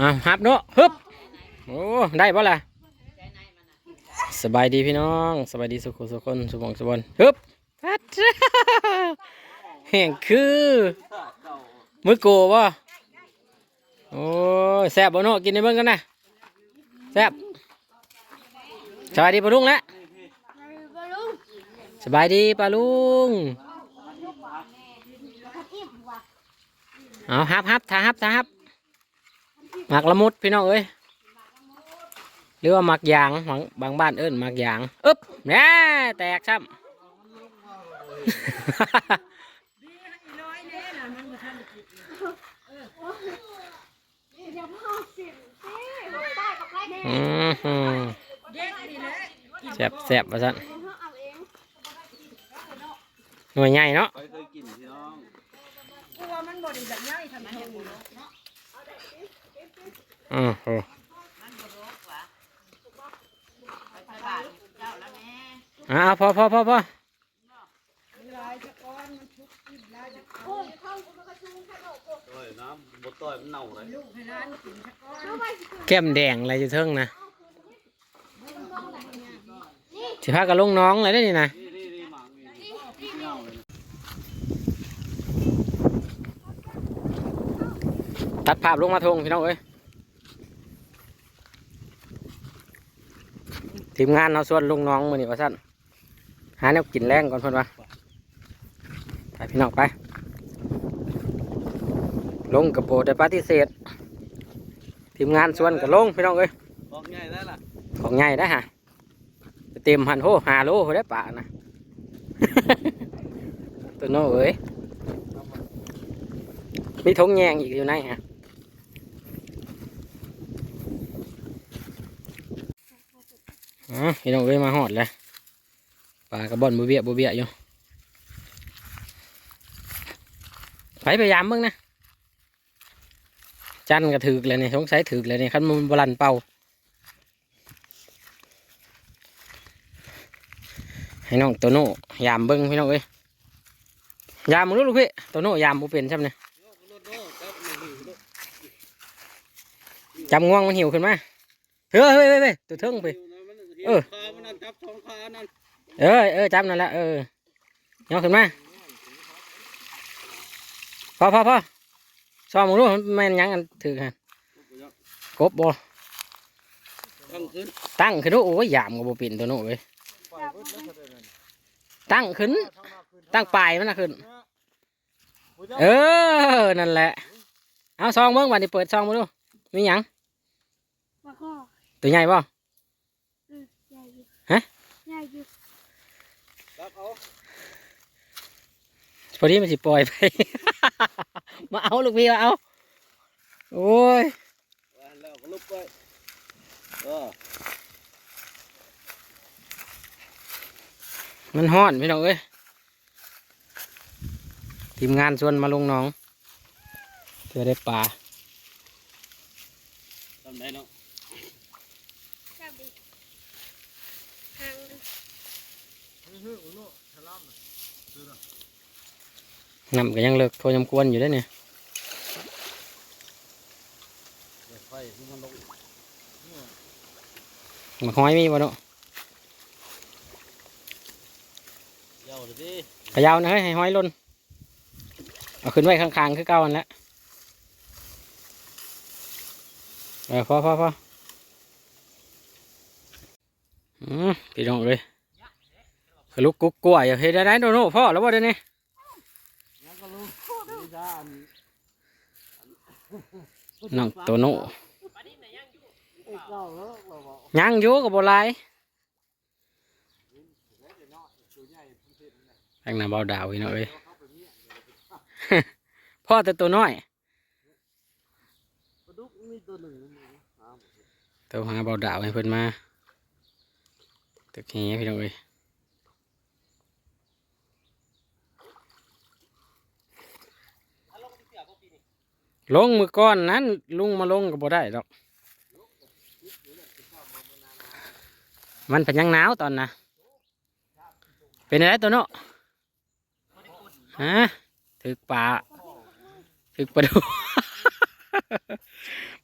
อะฮับเนาะฮึบโอ้ได้ปะล่ะสบายดีพี่น้องสบายดีสุขุสุขคนสุบงสุบนฮึบฮัดแห่งคือมือโกวะโอ้แซ่บบ่เนาะกินในเบิ่งกันนะแซ่บสบายดีปะลุงละสบายดีปะลุงเอาฮับฮับทาฮับทาฮับ หมักละมุดพี่น้องเอ้ยหรือว่าหมักยางบางบางบ้านเอิ้นหมักยางอึ๊บแหน่แตกซ้ำอืมหืมแซ่บแซ่บว่าซั่นหน่วยใหญ่เนาะเคยกินพี่น้ องอืมโอ้อ่าพอพอพอพอต่อยน้ำบดต่อยมันเน่าเลยแก้มแดงอะไรอยู่เทิงนะสิพากับลุงน้องอะไรได้นี่นะ นี่นี่นี่หมังนี่เน่าเลย ตัดภาพลงมาทงพี่น้องเอ้ยทีมงานเราส่วนลุงน้องมือนี่ว่าสั้นหาแนวกินแรงก่อนเพิ่นว่าไปพี่น้องไป ลงกระโปรงได้ปฏิเสธทีมงานส่วนกับลงพี่น้องเอ้ยบอกง่ายได้ล่ะของใหญ่ได้อฮะเต็มหันโหหาโลได้ปะนะตัวโน้เอ้ยมีทงแยงอีกอยู่ในฮะ อ๋อพี่น้องเอ้ยมาหอดเลยปลากระบอนบุเบียบุเบียอยู่ไปพยายามเบิ่งนะจันก็ถือกเลยเนี่ยสงสัยถือกเลยเนี่ยคันมันบลันเป่าให้น้องโตโน่ยามเบิ้งพี่น้องเอ้ยยามมึงรู้ลูกพี่โตโน่ยามบ่เป็นใช่ไหมเนี่ยจำง่วงมันหิวขึ้นมาเฮ้ยเฮ้ยเฮ้ยตัวเทิงไป เออจับสองขานั่นเออเออจำนั่นแหละเออย่อขึ้นมาพอพอพอซ้อมมึงรู้มันแม่นยังกันถือฮะกบบ่ตั้งขึ้นตั้งขึ้นโอ้ยยามก็บ่เป็นตัวโน่เว้ยตั้งขึ้น ตั้งปลายมันนะขึ้น เออ นั่นแหละ เอาซองเบิ้งวันนี้เปิดซองมาดู มีหยังมาข้อตัวใหญ่ป่ะอืมใหญ่อยู่ ฮะใหญ่อยู่จับเอาพอดีมันสิปล่อยไป มาเอาลูกพี่มาเอา โอ้ยแล้วก็ลุกไปเออมันห้อนพี่น้องเอ้ยทีมงานชวนมาลงหน้องเพื่อได้ปลา ทำไงเนาะ แซ่บดีหาง นำก็ยังเลิกโทรยำกวนอยู่ได้เนี่ยมันห้อยมีบ่เนาะขยาวนะเฮ้ยให้ห้อยล่นเอาขึ้นไว้ข้างๆคือเก่าอันแหละเออพอพอพออืมพี่น้องเลย กระลุกกุ๊กกลัวยเฮ็ดได้ไหนโดโน่พ่อแล้วบ่เดี๋ยวนี้แล้วก็ลุกนี่นน้องโตโน่ยังอยู่กับโบหลายแข่งน้าเบาดาวพี่น้องเอ้ยพ่อแต่ตัวน้อยตัวหนึ่งนะมึงตัวหาเบาดาวให้เพิ่นมาตึกแหพี่น้องเอ้ย ลงมือก้อนนั้น ลุงมาลงก็บ่ได้ดอก มันเป็นยังหนาวตอนน่ะเป็นอะไรตัวเนาะฮะถึกป่าถึกปลาดุป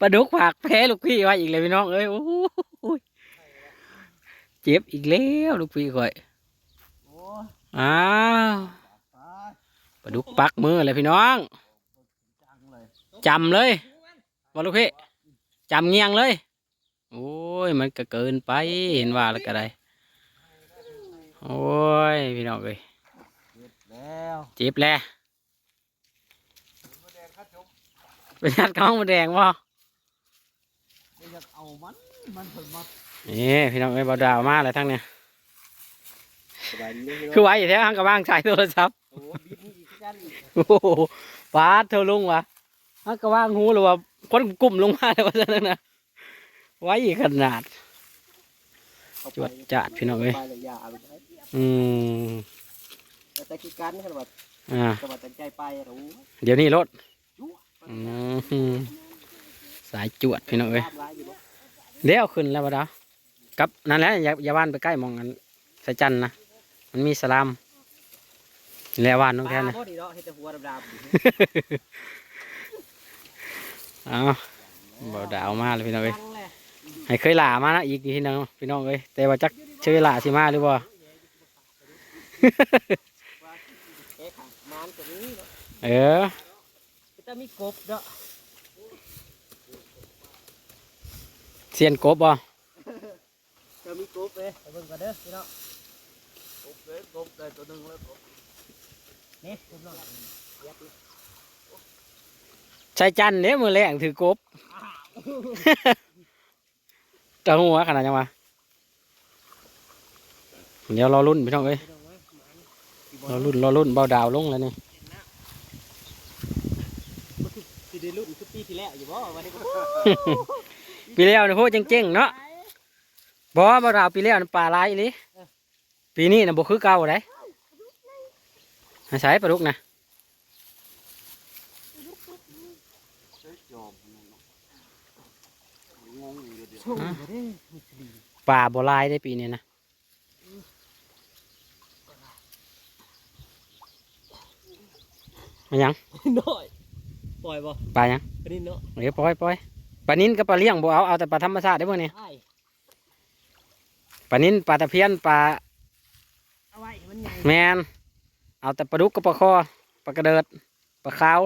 ปลาดุกผักแพ้ลูกพี่ไว้อีกเลยพี่น้องเอ้ยโอ้โหเจ็บอีกแล้วลูกพี่ข่อยโอ้ยอ้าวตายปลาดุกปักมือเลยพี่น้องจังเลย จำเลยบอลูกพี่จำเงียงเลย โอ้ย มันก็เกินไปเห็นว่าแล้วก็ได้โอ้ย พี่น้องเอ้ยเสร็จแล้วเจ็บแล้วมะแดงข้าจมเป็นยัดข้องมาแดงวะไม่อยากเอามันมันเพิ่งมานี่พี่น้องเอ้ยเบาดาวมากเลยทั้งเนี่ยสบายดีไหมพี่น้องคือไว้อยู่แท้ห้างกับบ้างใช้โทรศัพท์โอ้บิดนี่อีกกันอีกโอ้โหปาดเธอลุงวะ ห้างกับบ้างหูหรือว่าคนกลุ่มลงมาเลยว่าจะนั่นนะไว้อีกขนาดเข้าไปจวดจัดพี่น้องเอ้ยไปเลยอย่าเอาไปอืมแต่แต่กี่กันขนาดว่าอ่าจังหวัดตั้งใจไปอะรู้เดี๋ยวนี้รถจุ๊อืมสายจวดพี่น้องเอ้ยตามร้ายอยู่บ่เดี๋ยวขึ้นแล้วบ่ดาวกับนั่นแหละอย่าอย่าว่านไปใกล้หมองกันใส่จันทร์นะมันมีสลามแล้วว่านน้องแทนป นะลาบ่ดีเนาะเฮ็ดแต่หัวดำๆอยู่เอาบ่ดาวมาเลยพี่น้องเอ้ยจังเลยให้เคยหลามานะอีกพี่น้องพี่น้องเอ้ยแต่ว่าจักเชื่อหลาสิมาหรือบ่ว่าเอ๊ะค่ะมันตัวนี้เนาะเออจะมีกบเนาะเสียนกบบ่จะมีกบเลยไปเบิ่งกันเด้อพี่น้องกบเลยกบได้ตัวหนึงแล้วกบนี่กบน้องเย็บเลย ใส่จันทร์เด้มือแรงถือกบจะหัวขนาดยังวะเดี๋ยวรอรุ่นพี่น้องเอ้ยพี่น้องเอ้ยหรมาอรุ่นรอรุ่นเบาดาวลงแล้วนี่สิได้รุ่นคือปีที่แล้วอยู่บ่วันนี้ก็ปีแล้วนี่โหเจ๋งๆเนาะบ่เบาดาวปีแล้วนี่ปลาหลายอีหลีปีนี้น่ะบ่คือเก่าไดให้ใช้ปลาดุกนะ จอมงงอยู่เดี๋ยว ปลาบ่หลายได้ปีนี้นะมันหยังน้อยปล่อยบ่ปลาหยังอันนี้เนาะเดี๋ยวปล่อยปล่อยปลานินกับปลาเลี้ยงบ่เอาเอาแต่ปลาธรรมชาติได้บ่เนี่ยใช่ปลานินปลาตะเพียนปลาเอาไว้มันใหญ่แมนเอาแต่ปลาดุกกับปลาคอปลากระเดิดปลาขาว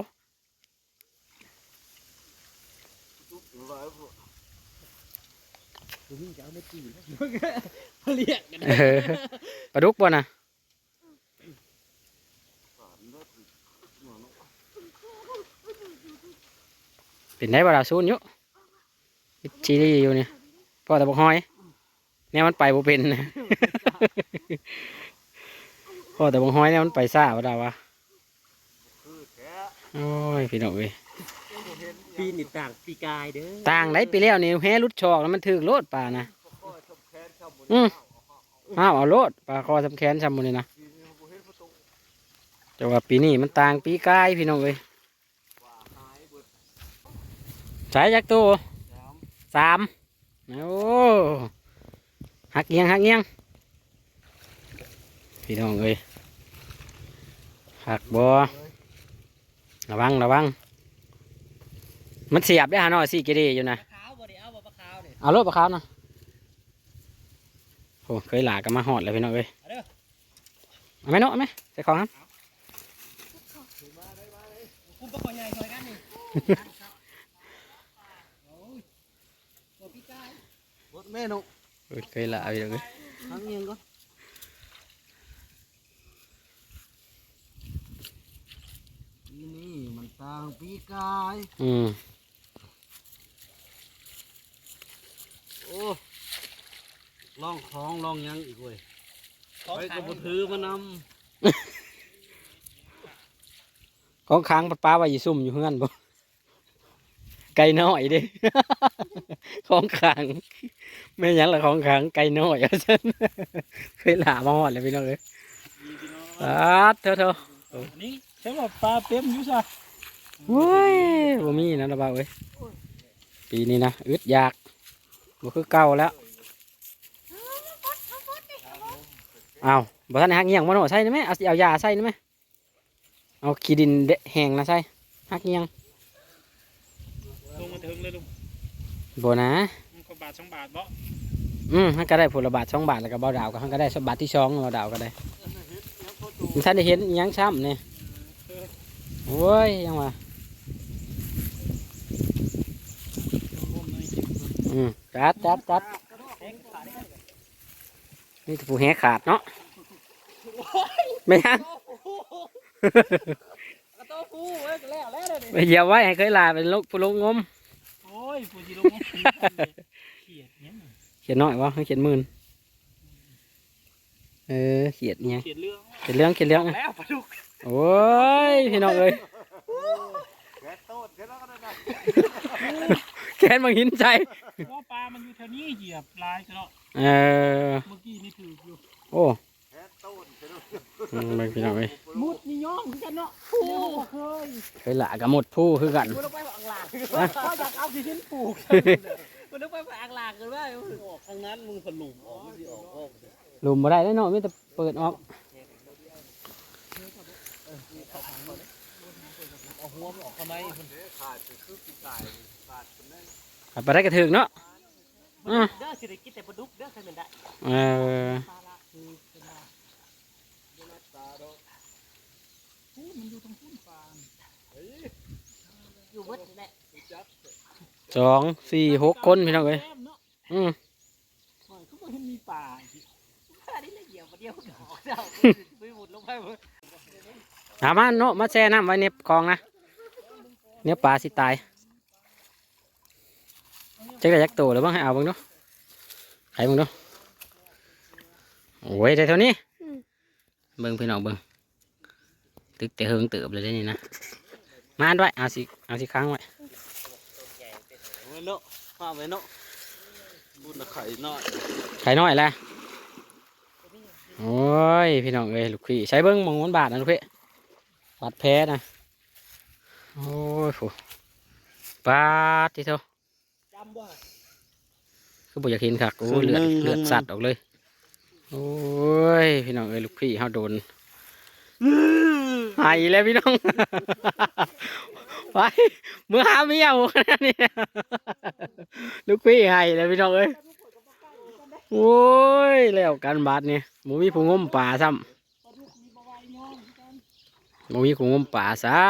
ตัวนี้จะเอาไม่ตีนะเรียกกันเออปลาดุกบ่นะเป็นได้บ่ดาวซูนอยู่ชีรีอยู่เนี่ยพ่อแต่บอกหอยเนี่ยมันไปบ่เป็นนะ พ่อแต่บอกหอยเนี่ยมันไปซ่าบ่ไดาวะโอ้ยพี่น้องเอ้ย ปีนี่ต่างปีกายเด้อต่างได้ไปแล้วนี่แฮ่รุดชอกแล้วมันถึกโลดป่านะอืมอ้าวเอาโลดปลาคอสำแขนซ้ำหมดเลยนะแต่ว่าปีนี้มันต่างปีกายพี่น้องเอ้ยใช้จักตัวสามโอ้หักเงียงหักเงียงพี่น้องเอ้ยหักบ่ระวังระวัง มันเสียบได้ฮะน้อยสี่เกเรอยู่นะขาวบ่ได้เอาบ่ปลาขาวเนี่ยเอารถปลาขาวนะโอ้เคยหลากันมาหอดเลยพี่น้องเอ้ยเอาเด้อเอาไหมเนาะเอาไหมใส่ของครับคุณปลาคอใหญ่ซอยกันนี่โอ้ยบ่ปีกายบ่แม่นกเอ้ยเคยหลาพี่น้องเอ้ยทั้งยังก็ปีนี้มันต่างปีกาย อืม โอ้ ลองของลองหยังอีกเว้ยไปก็บ่ถือมานของค้างปลาปลาไว้อยู่ซุ่มอยู่เฮือนบ่ไก่น้อยเด้ ของค้างไม่หยังละของค้างไก่น้อยเอาซั่นเคยหลามาหอดเลยพี่น้องเอ้ยำอ่าเถอะเถอะนี่ใช่ว่าปลาเต็มอยู่ซะโว้ยบ่มีนะระบาเอ้ยปีนี้นะอึดอยากบ่คือเก่าแล้ว เอาบ่ทันได้หักเงียงบ่เนาะใส่ได้ไหมเอาสิเอายาใส่ได้ไหมเอาขี้ดินเดะแห้งนะใส่หักเงียงลงมาถึงเลยลุงโบนะมันก็บาทสองบาทบ่อืมฮันก็ได้ผลบาทสองบาทแล้วก็เบาดาวก็ฮันก็ได้สบาทที่สองเบาดาวก็ได้มันท่านได้เห็นอิหยังช้ำเนี่ยโอ้ยยังวะอืมจัดจัดจัด นี่จะผูแหขาดเนาะไม่ยังกระโตฟูเว้ยก็แล้วแล้วเลยไปเหยียบไว้ให้เคยลาเป็นลูกผู้ลงงมโอ้ยฟูจิลงเขียดเนี่ยเขียนน้อยวะให้เขียนหมื่นเออเขียนเนี่ยเขียดเรื่องเขียนเรื่องเขียนเรื่องแล้วปลาดุกโอ้ยพี่น้องเอ้ยแกโตดแกแล้วก็ได้แขนบางหินใจว่าปลามันอยู่แถวนี้เหยียบลายเนาะเออเมื่อกี้นี่ถืออยู่ โอ้อืมเบิ่ง พี่น้องเอ้ยมุดนี่ย่องคือกันเนาะฟูเคยเคยละกับหมดผู้คือกันกูต้องไปอ่างหลากก็อยากเอาที่ชิ้นปลูกกูต้องไปอ่างหลากกันว่าออกทางนั้นมึงผลุมออกไม่ออกออกหลุมบ่ได้แล้วเนาะมีแต่เปิดออกเอาหัวมันออกข้างในมันขับไปได้กระถึงเนาะอะเด้อสิได้กินแต่ปลาดุกเด้อใครเป็นได้เออ ปลาละคือเป็นว่ามันอยู่ตรงพุ่นปลาอยู่เบิดแหละ สองสี่หกคนพี่น้องเอ้ยอืมเขาบอกให้มีป่าป่านี่ละเอียดมาเดียวดอกเจ้าไปหมดลงไปหมดถามมาเนมาแช่น้ำไว้ในคลองนะเนี่ยปลาสิตายจักได้ยักโตหรือบ้างให้เอาบ้างเนาะให้บ้างเนาะโอ้ยได้เท่านี้เบิ่งพี่น้องเบิ่งตึกแต่เฮิงเติบเลยเด้นี่นะมาอันไว้เอาสิเอาสิค้างไว้ เนาะพาไปเนาะบุญไข่น้อยไข่น้อยแหละโอ้ยพี่น้องเอ้ยลูกพี่ใช้เบิ้งหมองมันบาทนะลูกพี่บาดแพ้นะโอ้ยโหปาดที่เท่าจำว่าคือบ่อยากเห็นคักโอ้ยเลือดเลือดสัตว์ออกเลยโอ้ยพี่น้องเอ้ยลูกพี่เฮาโดนหายแล้วพี่น้อง ไปมือหาเมียหมดแล้วนี่ลูกพี่ใหายแล้วพี่น้องเอ้ยโอ้ยแล้วกันบาดเนี่ยหมูมีผู้งมป่าซ้ำหมูมีผู้งมป่าซ้ำ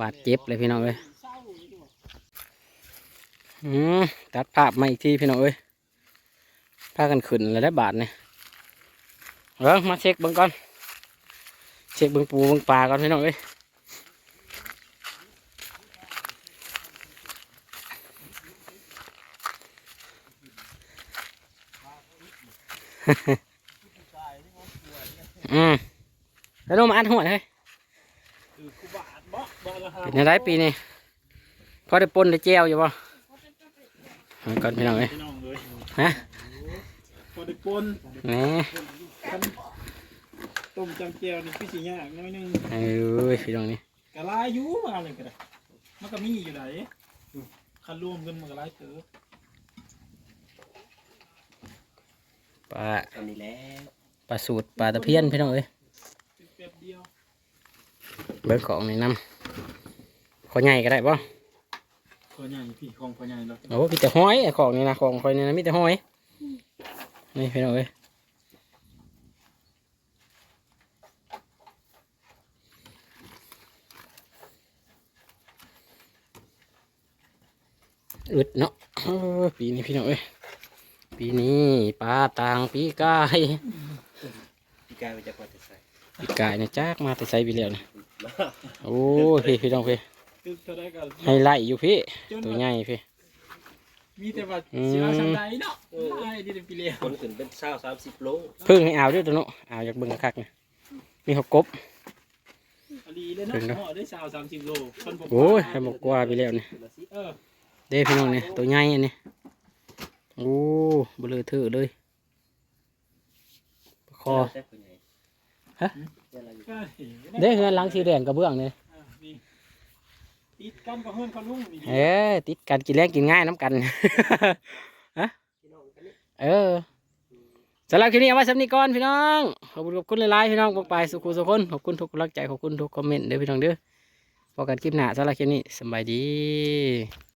บาดเจ็บเลยพี่น้องเอ้ยอืมตัดภาพมาอีกทีพี่น้องเอ้ยพากันขึ้นแล้วได้บาทเนี่ย เออมาเช็คเบิ่งก่อนเช็คเบิ่งปูเบิ่งปลาก่อนพี่น้องเอ้ยอืมแล้วลงมาอัดหัวเลยคือกูบาดบ่บ่ละฮะเป็นยังไงปีนี้พอได้ปนได้แจวอยู่ป่ะก่อนพี่น้องเอ้ยพี่น้องเลยฮะพอได้ปนแหนี่ คันต้มจังเจียวนี่คือสิยากน้อยหนึงเอ้ยพี่น้องนี่กะลายอยู่มาเลยก็ได้มันก็มีอยู่ไหนคันรวมกันมันก็หลายเติบปลาอันนี้แล้วปลาสูตรปลาตะเพียนพี่น้องเอ้ยแป๊บเดียวเบิกของในน้ำขอใหญ่ก็ได้ป่ะพอใหญ่พี่ของพอใหญ่แล้วโอ้มีแต่ห้อยของนี่นะของคอยนี่นะมีแต่ห้อยนี่พี่น้องเอ้ย อึดเนาะเออปีนี้พี่น้องเอ้ยปีนี้ปลาต่างปีกายพี่กายไปจะพอจะใส่ปีกายเนี่ยจักมาแต่ใส่ไปแล้วนี่โอ้ยพี่พี่น้องพี่ตึกเท่าไรกันให้ไล่อยู่พี่ตัวใหญ่พี่มีแต่ว่าอืมสิว่าสังใดเนาะไอ้ที่เป็นปีเลียคนขึ้นเป็นเศร้าสามสิบโลพึ่งให้เอาด้วยตัวเนาะเอาจากเบิ่งคักๆนี่มีหกกบอดีเลยเนาะถึงเนาะเหมาะได้สาวสามสิบโลคนผมโอ้ยให้บอกกว่าไปแล้วนี่เออ เด้พี่น้องนี่ตัวใหญ่อันนี้โอ้เบลอเถือะเลยคอฮะเด้เฮือนหลังสีแดงกระเบื้องนี่อะนี่ติดกันกับเพื่อนเขาลุงเอ้ติดกันกินแรงกินง่ายน้ำกันฮะเออสำหรับคลิปนี้เอาไว้สำนีก่อนพี่น้องขอบคุณขอบคุณหลายๆพี่น้องบอกไปสุขุสุขคนขอบคุณทุกกำลังใจขอบคุณทุกคอมเมนต์เด้อพี่น้องเด้อพอกันคลิปหน้าสำหรับคลิปนี้สบายดี